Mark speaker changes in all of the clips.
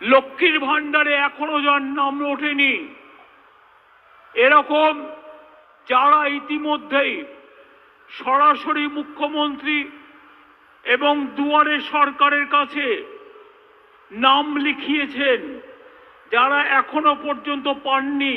Speaker 1: লক্ষ্মীর ভাণ্ডারে এখনও যার নাম ওঠেনি। এরকম যারা ইতিমধ্যেই সরাসরি মুখ্যমন্ত্রী এবং দুয়ারে সরকারের কাছে নাম লিখিয়েছেন, যারা এখনও পর্যন্ত পাননি,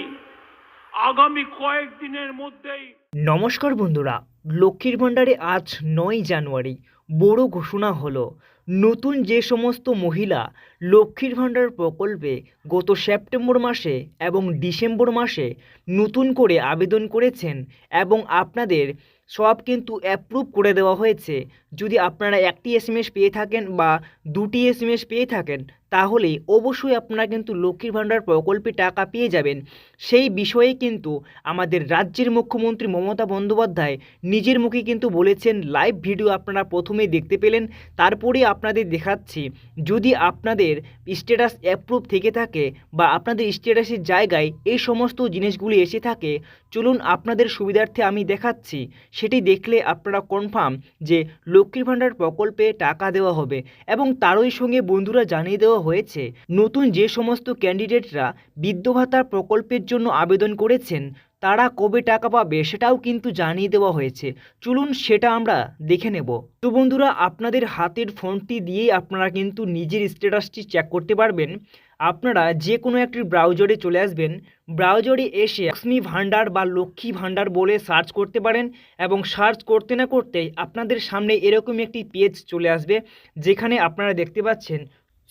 Speaker 1: আগামী কয়েকদিনের মধ্যেই
Speaker 2: নমস্কার বন্ধুরা, লক্ষ্মীর ভাণ্ডারে আজ নয় জানুয়ারি। বড় ঘোষণা হলো, নতুন যে সমস্ত মহিলা লক্ষ্মীর ভাণ্ডার প্রকল্পে গত সেপ্টেম্বর মাসে এবং ডিসেম্বর মাসে নতুন করে আবেদন করেছেন এবং আপনাদের সব কিন্তু অ্যাপ্রুভ করে দেওয়া হয়েছে। যদি আপনারা একটি এসএমএস পেয়ে থাকেন বা দুটি এসএমএস পেয়ে থাকেন তাহলে অবশ্যই আপনারা কিন্তু লক্ষ্মীর ভাণ্ডার প্রকল্পে টাকা পেয়ে যাবেন। সেই বিষয়ে কিন্তু আমাদের রাজ্যের মুখ্যমন্ত্রী মমতা বন্দ্যোপাধ্যায় নিজের মুখে কিন্তু বলেছেন লাইভ ভিডিও আপনারা প্রথমেই দেখতে পেলেন তারপরে আপনাদের দেখাচ্ছি। যদি আপনাদের স্ট্যাটাস অ্যাপ্রুভ থেকে থাকে বা আপনাদের স্ট্যাটাসের জায়গায় এই সমস্ত জিনিসগুলি এসে থাকে, চলুন আপনাদের সুবিধার্থে আমি দেখাচ্ছি। সেটি দেখলে আপনারা কনফার্ম যে লক্ষ্মীর ভাণ্ডার প্রকল্পে টাকা দেওয়া হবে এবং তারই সঙ্গে বন্ধুরা জানিয়ে দেওয়া হয়েছে। নতুন যে সমস্ত ক্যান্ডিডেটরা ভাতার প্রকল্পের জন্য আবেদন করেছেন, তারা কবে টাকা পাবে সেটাও কিন্তু জানিয়ে দেওয়া হয়েছে। চলুন সেটা আমরা দেখে নেব। তো বন্ধুরা, আপনাদের হাতের ফোনটি দিয়েই আপনারা কিন্তু নিজের স্ট্যাটাসটি চেক করতে পারবেন। আপনারা যে কোনো একটি ব্রাউজারে চলে আসবেন। ব্রাউজারে এসে লক্ষ্মী ভাণ্ডার বা লক্ষ্মী ভাণ্ডার বলে সার্চ করতে পারেন এবং সার্চ করতে না করতেই আপনাদের সামনে এরকম একটি পেজ চলে আসবে, যেখানে আপনারা দেখতে পাচ্ছেন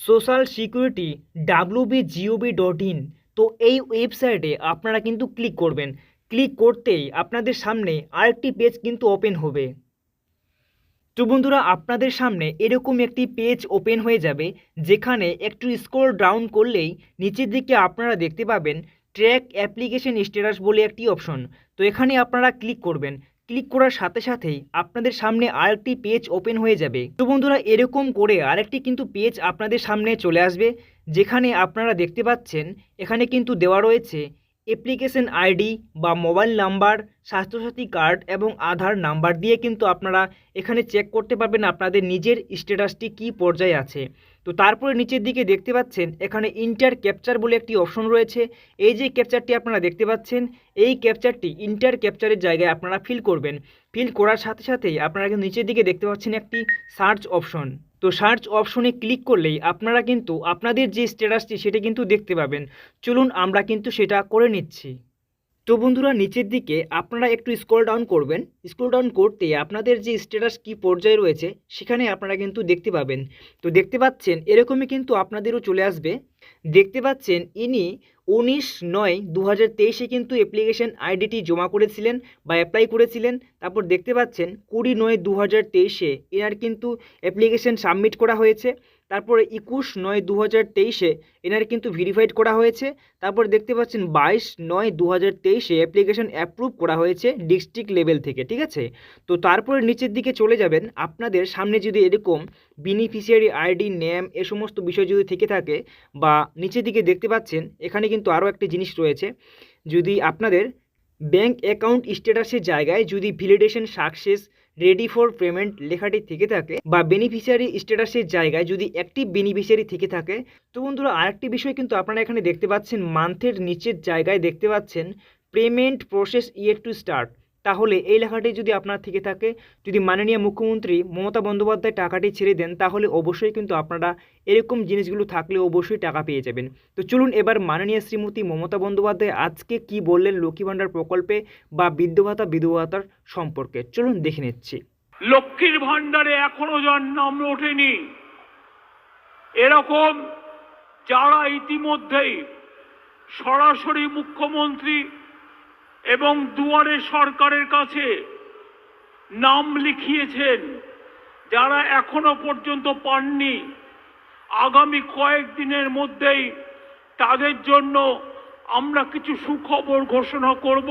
Speaker 2: social security WB GOB dot in তো এই ওয়েবসাইটে আপনারা কিন্তু ক্লিক করবেন। ক্লিক করতেই আপনাদের সামনে আরেকটি পেজ কিন্তু ওপেন হবে। তো বন্ধুরা, আপনাদের সামনে এরকম একটি পেজ ওপেন হয়ে যাবে, যেখানে একটু স্ক্রল ডাউন করলেই নিচের দিকে আপনারা দেখতে পাবেন ট্র্যাক অ্যাপ্লিকেশন স্ট্যাটাস বলে একটি অপশন তো এখানে আপনারা ক্লিক করবেন। ক্লিক করার সাথে সাথেই আপনাদের সামনে আরেকটি পেজ ওপেন হয়ে যাবে। তো বন্ধুরা, এরকম করে আরেকটি কিন্তু পেজ আপনাদের সামনে চলে আসবে, যেখানে আপনারা দেখতে পাচ্ছেন, এখানে কিন্তু দেওয়া রয়েছে অ্যাপ্লিকেশন আইডি বা মোবাইল নাম্বার স্বাস্থ্যসাথী কার্ড এবং আধার নাম্বার দিয়ে কিন্তু আপনারা এখানে চেক করতে পারবেন আপনাদের নিজের স্ট্যাটাসটি কী পর্যায়ে আছে। তো তারপরে নিচের দিকে দেখতে পাচ্ছেন, এখানে ইন্টার ক্যাপচার বলে একটি অপশন রয়েছে। এই যে ক্যাপচারটি আপনারা দেখতে পাচ্ছেন, এই ক্যাপচারটি ইন্টার ক্যাপচারের জায়গায় আপনারা ফিল করবেন। ফিল করার সাথে সাথেই আপনারা কিন্তু নিচের দিকে দেখতে পাচ্ছেন একটি সার্চ অপশন তো সার্চ অপশনে ক্লিক করলেই আপনারা কিন্তু আপনাদের যে স্ট্যাটাসটি সেটা কিন্তু দেখতে পাবেন। চলুন আমরা কিন্তু সেটা করে নিচ্ছি। তো বন্ধুরা, নিচের দিকে আপনারা একটু স্ক্রল ডাউন করবেন। স্ক্রল ডাউন করতে আপনাদের যে স্ট্যাটাস কি পর্যায়ে রয়েছে, সেখানে আপনারা কিন্তু দেখতে পাবেন। তো দেখতে পাচ্ছেন, এরকমই কিন্তু আপনাদেরও চলে আসবে। দেখতে পাচ্ছেন ইনি উনিশ নয় দু হাজার তেইশে কিন্তু অ্যাপ্লিকেশন আইডিটি জমা করেছিলেন বা অ্যাপ্লাই করেছিলেন। তারপর দেখতে পাচ্ছেন কুড়ি নয় দু হাজার তেইশে এনার কিন্তু অ্যাপ্লিকেশন সাবমিট করা হয়েছে। তারপরে একুশ নয় দু হাজার তেইশে এনার কিন্তু ভেরিফাইড করা হয়েছে। তারপর দেখতে পাচ্ছেন বাইশ নয় দু হাজার তেইশে অ্যাপ্লিকেশন অ্যাপ্রুভ করা হয়েছে ডিস্ট্রিক্ট লেভেল থেকে, ঠিক আছে? তো তারপরে নিচের দিকে চলে যাবেন। আপনাদের সামনে যদি এরকম বেনিফিশিয়ারি আইডি নেম এ সমস্ত বিষয় যদি থেকে থাকে বা নিচের দিকে দেখতে পাচ্ছেন, এখানে কিন্তু আরও একটি জিনিস রয়েছে। যদি আপনাদের ব্যাংক অ্যাকাউন্ট স্ট্যাটাসের জায়গায় যদি validation success ready for payment লেখাটি থেকে থাকে বা বেনিফিশিয়ারি স্ট্যাটাসের জায়গায় যদি একটি বেনিফিশিয়ারি থেকে থাকে, তো বন্ধুরা আরেকটি বিষয় কিন্তু আপনারা এখানে দেখতে পাচ্ছেন মান্থের নিচের জায়গায় দেখতে পাচ্ছেন পেমেন্ট প্রসেস ইয়ের টু স্টার্ট তাহলে এই লেখাটি যদি আপনার থেকে থাকে, যদি মাননীয় মুখ্যমন্ত্রী মমতা বন্দ্যোপাধ্যায় টাকাটি ছেড়ে দেন, তাহলে অবশ্যই কিন্তু আপনারা এরকম জিনিসগুলো থাকলে অবশ্যই টাকা পেয়ে যাবেন। তো চলুন এবার মাননীয় শ্রীমতী মমতা বন্দ্যোপাধ্যায় আজকে কি বললেন লক্ষ্মী ভাণ্ডার প্রকল্পে বা বৃদ্ধ ভাতা বিধবা ভাতার সম্পর্কে? চলুন দেখে নিচ্ছি।
Speaker 1: লক্ষ্মীর ভাণ্ডারে এখনও যার নাম ওঠেনি। এরকম যারা ইতিমধ্যেই সরাসরি মুখ্যমন্ত্রী এবং দুয়ারে সরকারের কাছে নাম লিখিয়েছেন, যারা এখনও পর্যন্ত পাননি, আগামী কয়েকদিনের মধ্যেই তাদের জন্য আমরা কিছু সুখবর ঘোষণা করব।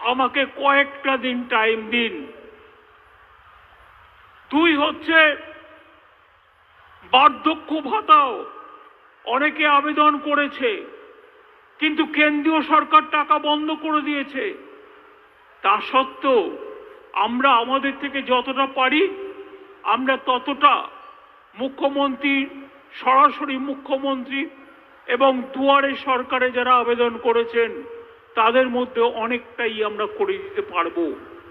Speaker 1: আমাকে কয়েকটা দিন টাইম দিন। দুই হচ্ছে, বার্ধক্য ভাতাও অনেকে আবেদন করেছে। কিন্তু কেন্দ্রীয় সরকার টাকা বন্ধ করে দিয়েছে। তা সত্ত্বেও আমরা আমাদের থেকে যতটা পারি, আমরা ততটা মুখ্যমন্ত্রী, সরাসরি মুখ্যমন্ত্রী এবং দুয়ারে সরকারে যারা আবেদন করেছেন, তাদের মধ্যে অনেকটাই আমরা করে দিতে পারব।